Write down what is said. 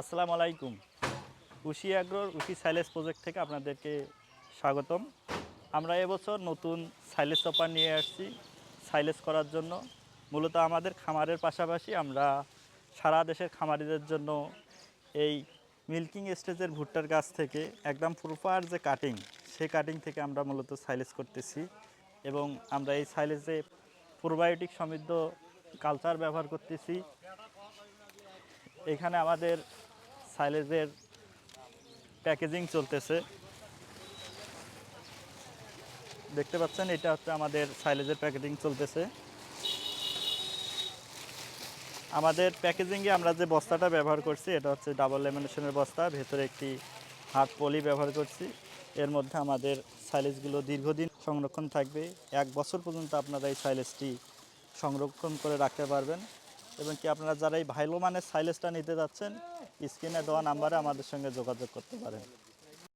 আসসালামু আলাইকুম। উশি অ্যাগ্রোর উশি সাইলেস প্রজেক্ট থেকে আপনাদেরকে স্বাগতম। আমরা এবছর নতুন সাইলেস চপার নিয়ে আসছি সাইলেস করার জন্য। মূলত আমাদের খামারের পাশাপাশি আমরা সারা দেশের খামারিদের জন্য এই মিল্কিং স্টেজের ভুট্টার গাছ থেকে একদম প্রপার যে কাটিং সে কাটিং থেকে আমরা মূলত সাইলেস করতেছি এবং আমরা এই সাইলেসে প্রোবায়োটিক সমৃদ্ধ কালচার ব্যবহার করতেছি। এখানে আমাদের সাইলেজের প্যাকেজিং চলতেছে। দেখতে পাচ্ছেন, এটা হচ্ছে আমাদের সাইলেজের প্যাকেজিং চলতেছে। আমাদের প্যাকেজিংয়ে আমরা যে বস্তাটা ব্যবহার করছি, এটা হচ্ছে ডাবল লেমিনেশনের বস্তা, ভেতরে একটি হার্ড পলি ব্যবহার করছি। এর মধ্যে আমাদের সাইলেজগুলো দীর্ঘদিন সংরক্ষণ থাকবে। এক বছর পর্যন্ত আপনারা এই সাইলেজটি সংরক্ষণ করে রাখতে পারবেন। এবং কি আপনারা যারা এই ভাইলো মানের সাইলেসটা নিতে যাচ্ছেন, স্ক্রিনে দেওয়া নাম্বারে আমাদের সঙ্গে যোগাযোগ করতে পারেন।